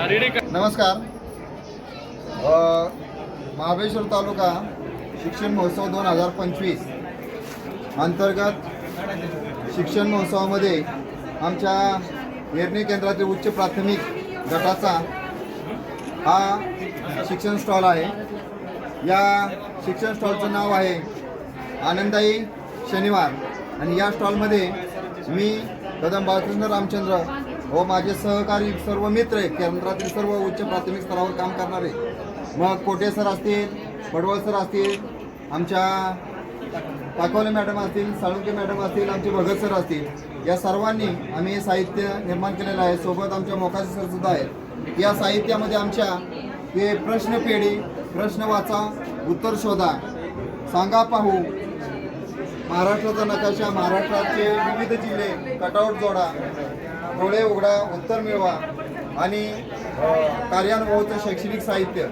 नमस्कार. महाबळेश्वर तालुका शिक्षण महोत्सव दोन हजार पंचवीस अंतर्गत शिक्षण महोत्सवामध्ये आमच्या निर्णय केंद्रातील उच्च प्राथमिक गटाचा हा शिक्षण स्टॉल आहे. या शिक्षण स्टॉलचं नाव आहे आनंदाई शनिवार. आणि या स्टॉलमध्ये मी कदम बाळकृष्ण रामचंद्र व माझे सहकारी सर्व मित्र केंद्रातील सर्व उच्च प्राथमिक स्तरावर काम करणारे. मग कोटे सर असतील पडवळ सर असतील आमच्या टाकवले मॅडम असतील साळुंके मॅडम असतील आमचे भगत सर असतील या सर्वांनी आम्ही साहित्य निर्माण केलेलं आहे. सोबत आमच्या मोकाचे सरसुद्धा आहेत. या साहित्यामध्ये आमच्या हे प्रश्न पेढी प्रश्न वाचा उत्तर शोधा. सांगा पाहू. महाराष्ट्राचा नकाशा महाराष्ट्राचे विविध जिल्हे कटआउट जोडा. डोळे उघडा उत्तर मिळवा आणि कार्यानुभवाचं शैक्षणिक साहित्य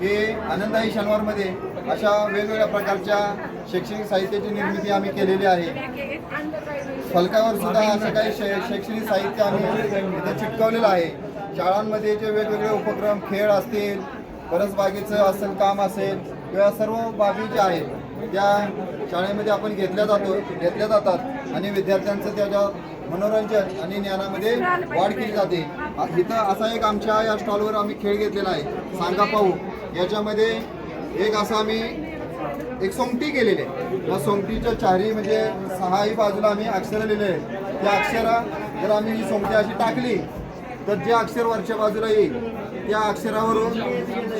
हे आनंदाई शनिवारमध्ये अशा वेगवेगळ्या प्रकारच्या शैक्षणिक साहित्याची निर्मिती आम्ही केलेली आहे. फलकावर सुद्धा असं काही शै शैक्षणिक साहित्य आम्ही इथं चिटकवलेलं आहे. शाळांमध्ये जे वेगवेगळे उपक्रम खेळ असतील परसबागेचं असेल काम असेल किंवा सर्व बाबी ज्या आहेत त्या शाळेमध्ये आपण घेतल्या जातो घेतल्या जातात. आणि विद्यार्थ्यांचं त्याच्या मनोरंजन आणि ज्ञानामध्ये वाढ केली जाते. इथं असा एक आमच्या या स्टॉलवर आम्ही खेळ घेतलेला आहे सांगा पाहू. याच्यामध्ये एक असा आम्ही एक सोंगटी केलेली आहे. या सोंगटीच्या चारही म्हणजे सहाही बाजूला आम्ही अक्षरं लिहिले आहेत. त्या अक्षरा जर आम्ही ही सोंगटी अशी टाकली तर जे अक्षर वरच्या बाजूला येईल त्या अक्षरावरून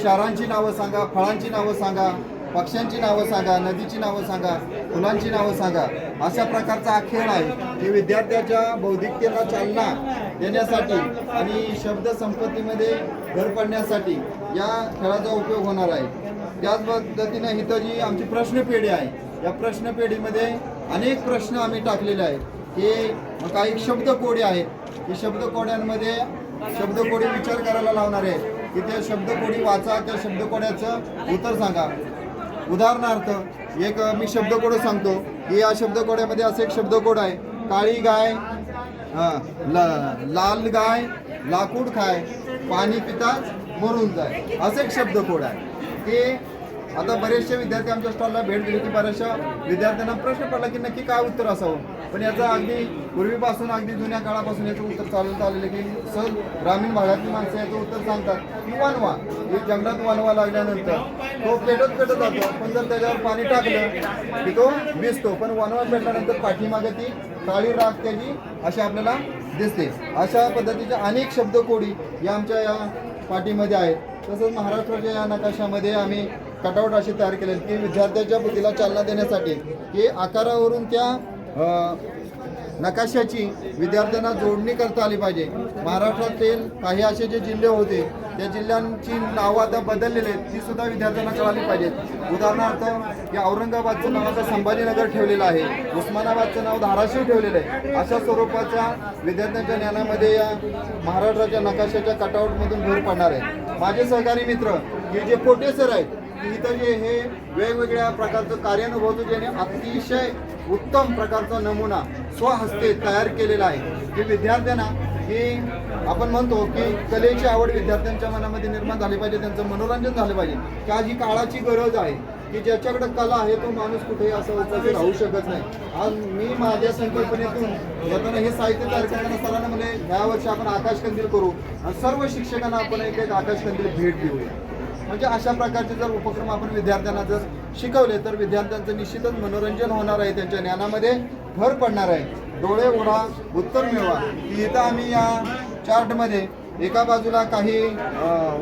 शहरांची नावं सांगा फळांची नावं सांगा पक्ष्यांची नावं सांगा नदीची नावं सांगा फुलांची नावं सांगा. अशा प्रकारचा हा खेळ आहे की विद्यार्थ्याच्या बौद्धिकतेला चालना देण्यासाठी आणि शब्द संपत्तीमध्ये भर पडण्यासाठी या खेळाचा उपयोग होणार आहे. त्याच पद्धतीने इथं जी आमची प्रश्नपेढी आहे या प्रश्नपेढीमध्ये अनेक प्रश्न आम्ही टाकलेले आहेत. की मग काही शब्दकोडी आहेत. की शब्दकोड्यांमध्ये शब्दकोडी विचार करायला लावणार आहे की त्या शब्दकोडी वाचा त्या शब्दकोड्याचं उत्तर सांगा. उदाहरणार्थ एक मी शब्दकोड सांगतो. की या शब्दकोड्यामध्ये असं एक शब्दकोड आहे. काळी गाय ला- लाल गाय लाकूड खाय पाणी पिताच मरून जाय. असं एक शब्दकोड आहे. की आता बरेचसे विद्यार्थी आमच्या स्टॉलला भेट दिली की बऱ्याचशा विद्यार्थ्यांना प्रश्न पडला की नक्की काय उत्तर असावं. पण याचं अगदी पूर्वीपासून अगदी जुन्या काळापासून याचं उत्तर चालत आलेलं आहे की सर ग्रामीण भागातली माणसं याचं उत्तर सांगतात. की वनवा हे जंगलात वनवा लागल्यानंतर तो पेटत पेटत जातो. पण जर त्याच्यावर पाणी टाकलं की तो भिजतो. पण वनवा पेटल्यानंतर पाठीमागे ती काळी राख त्याची अशी आपल्याला दिसते. अशा पद्धतीच्या अनेक शब्दकोडी या आमच्या या पाठीमध्ये आहेत. तसंच महाराष्ट्राच्या या नकाशामध्ये आम्ही कटआउट अशी तयार केले की विद्यार्थ्याच्या बुद्धीला चालना देण्यासाठी की आकारावरून त्या नकाशाची विद्यार्थ्यांना जोडणी करता आली पाहिजे. महाराष्ट्रातील काही असे जे जिल्हे होते त्या जिल्ह्यांची नावं आता बदललेली आहेत ती सुद्धा विद्यार्थ्यांना कळाली पाहिजेत. उदाहरणार्थ की औरंगाबादचं नाव आता संभाजीनगर ठेवलेलं आहे उस्मानाबादचं नाव धाराशिव ठेवलेलं आहे. अशा स्वरूपाच्या विद्यार्थ्यांच्या ज्ञानामध्ये या महाराष्ट्राच्या नकाशाच्या कटआउटमधून भर पडणार आहे. माझे सहकारी मित्र हे जे कोटे सर आहेत की इथं जे हे वेगवेगळ्या प्रकारचं कार्यानुभवतो ज्याने अतिशय उत्तम प्रकारचा नमुना स्वहस्ते तयार केलेला आहे. की विद्यार्थ्यांना की आपण म्हणतो की कलेची आवड विद्यार्थ्यांच्या मनामध्ये निर्माण झाली पाहिजे त्यांचं मनोरंजन झालं पाहिजे. की आज ही काळाची गरज आहे की ज्याच्याकडे कला आहे तो माणूस कुठेही असं उपाशी राहू शकत नाही. आज मी माझ्या संकल्पनेतून येताना हे साहित्य तयार करताना सरांना म्हणजे ह्या वर्षी आपण आकाशकंदील करू. आणि सर्व शिक्षकांना आपण एक एक आकाशकंदील भेट देऊया. म्हणजे अशा प्रकारचे जर उपक्रम आपण विद्यार्थ्यांना जर शिकवले तर विद्यार्थ्यांचं निश्चितच मनोरंजन होणार आहे त्यांच्या ज्ञानामध्ये. भर पडणार आहे. डोळे उघडा उत्तर मिळवा. की इथं आम्ही या चार्टमध्ये एका बाजूला काही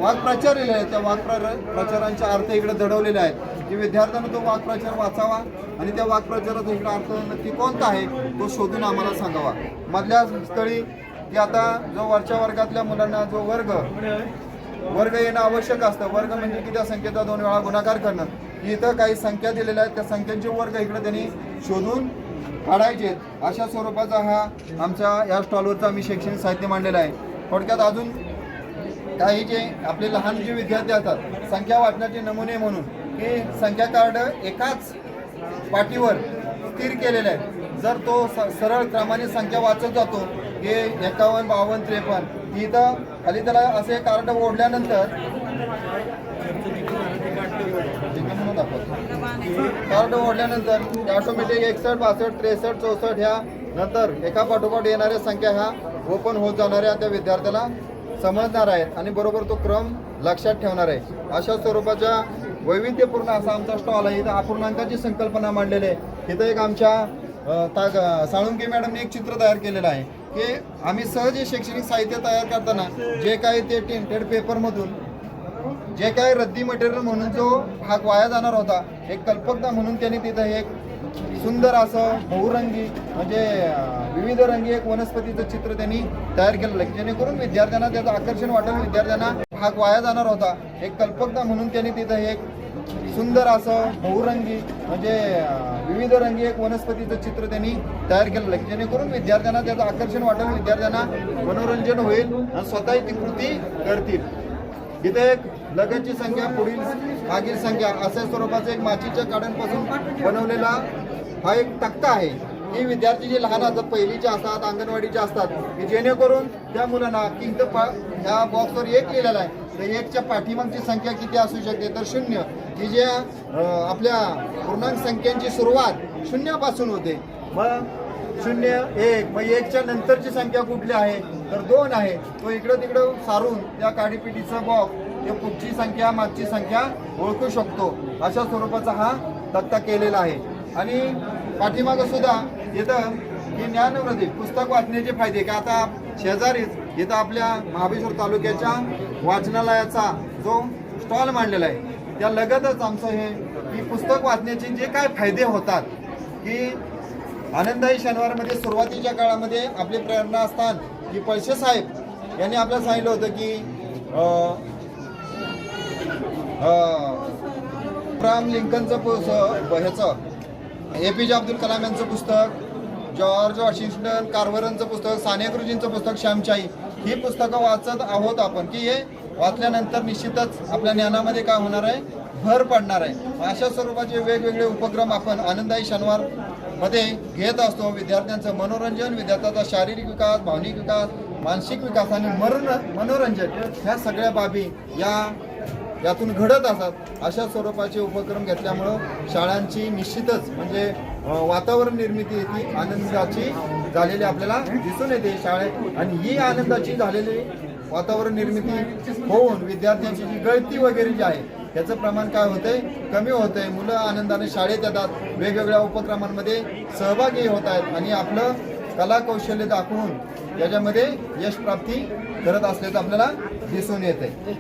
वाक्प्रचार लिहिले आहेत. त्या वाक्प्र प्रचारांचे अर्थ इकडे दडवलेले आहेत. की विद्यार्थ्यांना तो वाक्प्रचार वाचावा आणि त्या वाक्प्रचाराचा इकडे अर्थ नक्की कोणता आहे तो शोधून आम्हाला सांगावा. मधल्या स्थळी की आता जो वरच्या वर्गातल्या मुलांना जो वर्ग वर्ग येणं आवश्यक असतं. वर्ग म्हणजे की त्या संख्येचा दोन वेळा गुणाकार करणं. इथं काही संख्या दिलेल्या आहेत. त्या संख्यांचे वर्ग इकडे त्यांनी शोधून काढायचे अशा स्वरूपाचा हा आमच्या या स्टॉलवरचा आम्ही शैक्षणिक साहित्य मांडलेलं आहे. थोडक्यात अजून काही जे आपले लहान जे विद्यार्थी असतात संख्या वाचण्याचे नमुने म्हणून की संख्या कार्ड एकाच पाठीवर स्थिर केलेलं आहे जर तो स- सरळ क्रमाने संख्या वाचत जातो हे एकावन्न बावन्न त्रेपन्न इथं खाली त्याला असे कार्ड ओढल्यानंतर कार्ड ओढल्यानंतर ऑटोमॅटिक एकसष्ट बासष्ट त्रेसष्ट चौसष्ट ह्या नंतर एका पाठोपाठ येणाऱ्या संख्या ह्या ओपन होत जाणाऱ्या त्या विद्यार्थ्याला समजणार आहेत आणि बरोबर तो क्रम लक्षात ठेवणार आहे. अशा स्वरूपाच्या वैविध्यपूर्ण असा आमचा स्टॉल आहे. इथं अपूर्णांकाची संकल्पना मांडलेली आहे. इथं एक आमच्या अ, साळुंके मॅडमने एक चित्र तयार केलेलं आहे. की आम्ही सहज शैक्षणिक साहित्य तयार करताना जे काही ते टेंटेड पेपरमधून जे काही रद्दी मटेरियल म्हणून जो भाग वाया जाणार होता एक कल्पकता म्हणून त्यांनी तिथं एक सुंदर असं बहुरंगी म्हणजे विविध रंगी एक वनस्पतीचं चित्र त्यांनी तयार केलेलं आहे जेणेकरून विद्यार्थ्यांना त्याचं आकर्षण वाटेल विद्यार्थ्यांना भाग वाया जाणार होता. एक कल्पकता म्हणून त्यांनी तिथं एक सुंदर असं बहुरंगी म्हणजे विविध रंगी एक वनस्पतीचं चित्र त्यांनी तयार केलेलं आहे जेणेकरून विद्यार्थ्यांना त्याचं आकर्षण वाटेल विद्यार्थ्यांना मनोरंजन होईल आणि स्वतःही ती कृती करतील. इथे एक लगतची संख्या पुढील मागील संख्या अशा स्वरूपाचं एक माचीच्या काड्यांपासून बनवलेला हा एक तक्ता आहे. ही विद्यार्थी जे लहान असतात पहिलीचे असतात अंगणवाडीचे असतात की जेणेकरून त्या मुलांना की इथं ह्या बॉक्सवर एक लिहिलेला आहे तर एकच्या पाठीमागची संख्या किती असू शकते? तर शून्य. ही जे आपल्या पूर्णांक संख्यांची सुरुवात शून्यापासून होते. मग शून्य एक. मग एकच्या नंतरची संख्या कुठली आहे? तर दोन आहे. तो इकडं तिकडं सारून त्या काडीपिटीचा बॉक्स ते पुढची संख्या मागची संख्या ओळखू शकतो. अशा स्वरूपाचा हा तक्ता केलेला आहे. आणि पाठीमागं सुद्धा येतं की ज्ञानवृद्धी पुस्तक वाचण्याचे फायदे. का आता शेजारीच इथं आपल्या महाबळेश्वर तालुक्याच्या वाचनालयाचा जो स्टॉल मांडलेला आहे त्या लगतच आमचं हे की पुस्तक वाचण्याचे जे काय फायदे होतात की आनंदाई शनिवारमध्ये सुरुवातीच्या काळामध्ये आपले असतात की पैसे साहेब यांनी आपल्याला सांगितलं होतं की अं, लिंकनचं पुस ह्याचं ए पी जे अब्दुल कलाम यांचं पुस्तक जॉर्ज वॉशिंग्टन कार्वरनचं पुस्तक साने गुरुजींचं पुस्तक श्यामशाही ही पुस्तकं वाचत आहोत आपण की हे वाचल्यानंतर निश्चितच आपल्या ज्ञानामध्ये काय होणार आहे? भर पडणार आहे. अशा स्वरूपाचे वेगवेगळे उपक्रम आपण आनंदाई शनिवारमध्ये घेत असतो. विद्यार्थ्यांचं मनोरंजन विद्यार्थ्याचा शारीरिक विकास भावनिक विकास मानसिक विकास आणि मरण मनोरंजन ह्या सगळ्या बाबी या यातून घडत असतात अशा स्वरूपाचे उपक्रम घेतल्यामुळं शाळांची निश्चितच म्हणजे वातावरण निर्मिती ही आनंदाची झालेली आपल्याला दिसून येते शाळेत. आणि ही आनंदाची झालेली वातावरण निर्मिती होऊन विद्यार्थ्यांची जी गळती वगैरे जी आहे त्याचं प्रमाण काय होतंय? कमी होतंय. मुलं आनंदाने शाळेत येतात. वेगवेगळ्या उपक्रमांमध्ये सहभागी होत आहेत. आणि आपलं कला कौशल्य दाखवून त्याच्यामध्ये यश प्राप्ती करत असल्याचं आपल्याला दिसून येत आहे